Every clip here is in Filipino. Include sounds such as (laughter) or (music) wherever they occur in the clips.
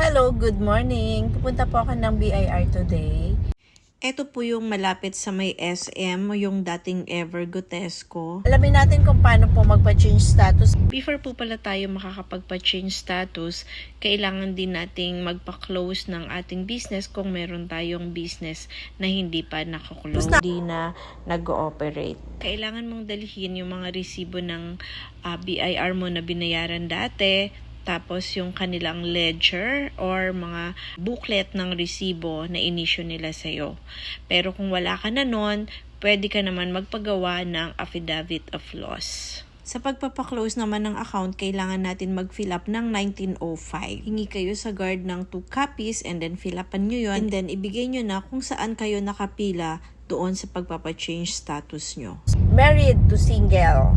Hello, good morning. Pupunta po ako ng BIR today. Ito po yung malapit sa may SM, yung dating Ever Gotesco. Alamin natin kung paano po magpa-change status. Before po pala tayo makakapagpa-change status, kailangan din nating magpa-close ng ating business kung meron tayong business na hindi pa nakaklose. Hindi na nag-ooperate. Kailangan mong dalhin yung mga resibo ng ah, BIR mo na binayaran dati, tapos yung kanilang ledger or mga booklet ng resibo na inisyo nila sa'yo. Pero kung wala ka na nun, pwede ka naman magpagawa ng affidavit of loss. Sa pagpapaklose naman ng account, kailangan natin mag-fill up ng 1905. Hingi kayo sa guard ng 2 copies and then fill upan nyo yun. And then ibigay nyo na kung saan kayo nakapila doon sa pagpapachange status nyo. Married to single.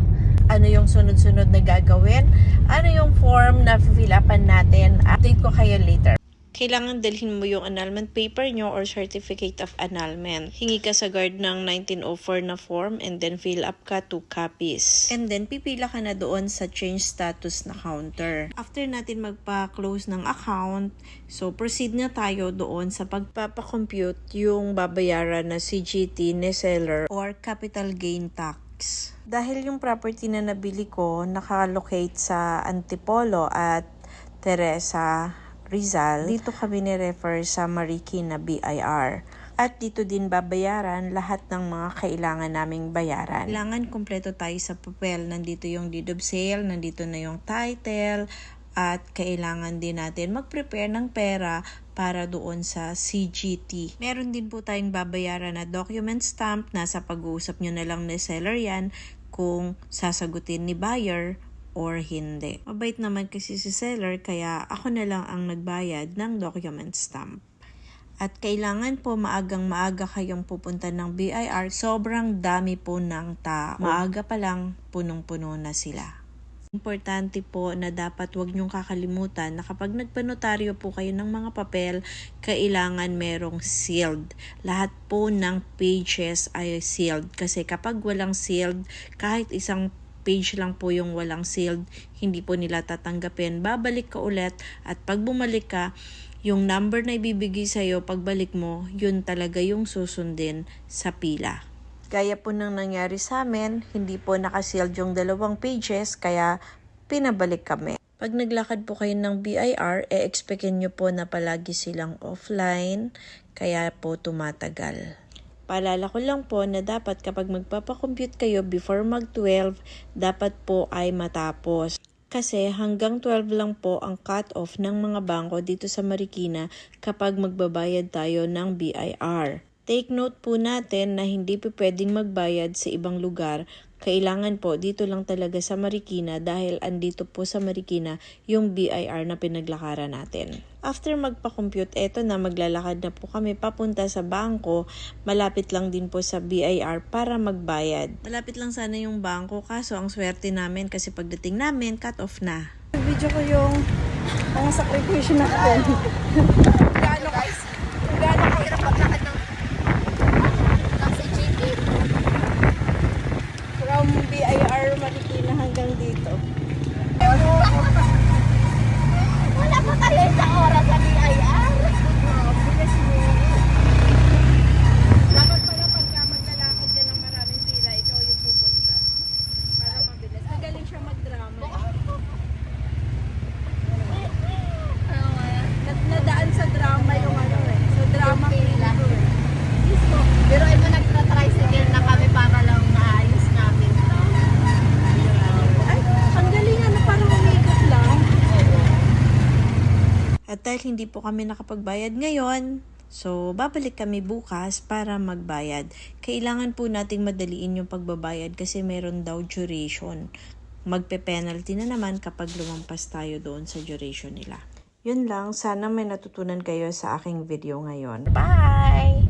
Ano yung sunod-sunod na gagawin? Ano yung form na fill upan natin? Update ko kayo later. kailangan dalhin mo yung annulment paper nyo or certificate of annulment. Hingi ka sa guard ng 1904 na form and then fill up ka two copies. And then pipila ka na doon sa change status na counter. After natin magpa-close ng account, so proceed na tayo doon sa pagpapakompute yung babayaran na CGT ni seller or capital gain tax. Dahil yung property na nabili ko nakalocate sa Antipolo at Teresa Rizal, dito kami ni-refer sa Marikina BIR. At dito din babayaran lahat ng mga kailangan naming bayaran. Kailangan kumpleto tayo sa papel. Nandito yung deed of sale, nandito na yung title, at kailangan din natin mag-prepare ng pera para doon sa CGT. Meron din po tayong babayaran na document stamp. Nasa pag-uusap nyo na lang ni seller yan kung sasagutin ni buyer or hindi. Mabait naman kasi si seller kaya ako na lang ang nagbayad ng document stamp. At kailangan po maagang maaga kayong pupunta ng BIR. Sobrang dami po ng tao. Maaga pa lang, punong-puno na sila. Importante po na dapat wag niyong kakalimutan na kapag nagpanotaryo po kayo ng mga papel, kailangan merong sealed. Lahat po ng pages ay sealed. Kasi kapag walang sealed, kahit isang page lang po yung walang sealed, hindi po nila tatanggapin. Babalik ka ulit at pag bumalik ka, yung number na ibibigay sa'yo pagbalik mo, yun talaga yung susundin sa pila. Gaya po nang nangyari sa amin, hindi po nakasealed yung dalawang pages, kaya pinabalik kami. Pag naglakad po kayo ng BIR, e-expectin nyo po na palagi silang offline, kaya po tumatagal. Paalala ko lang po na dapat kapag magpapakompute kayo before mag-12, dapat po ay matapos. Kasi hanggang 12 lang po ang cut-off ng mga bangko dito sa Marikina kapag magbabayad tayo ng BIR. Take note po natin na hindi po pwedeng magbayad sa ibang lugar. Kailangan po dito lang talaga sa Marikina dahil andito po sa Marikina yung BIR na pinaglakaran natin. After magpa-compute, eto na maglalakad na po kami papunta sa bangko. Malapit lang din po sa BIR para magbayad. Malapit lang sana yung bangko kaso ang swerte namin kasi pagdating namin, cut off na. Video ko yung mga sakripisyo natin. Gaano (laughs) guys? Gaano ko hirap maglakad ng From BIR Marikina hanggang dito. Wala pa tayo sa oras sa BIR. Bilis mo. Dapat pala pagka maglalakad ka ng maraming pila, ikaw yung pupunta. Para mabilis. Magaling siya mag-drama. Ano nga yan? Nad- nadaan sa drama yung ano eh. Sa drama Yung pila. queen ko eh. Mismo. Pero ito nagtra-tricycle na kami para lang maayos namin. Ay, ang galing ano, parang umikot lang. At dahil hindi po kami nakapagbayad ngayon, so babalik kami bukas para magbayad. Kailangan po nating madaliin yung pagbabayad kasi meron daw duration. Magpe-penalty na naman kapag lumampas tayo doon sa duration nila. Yun lang, sana may natutunan kayo sa aking video ngayon. Bye!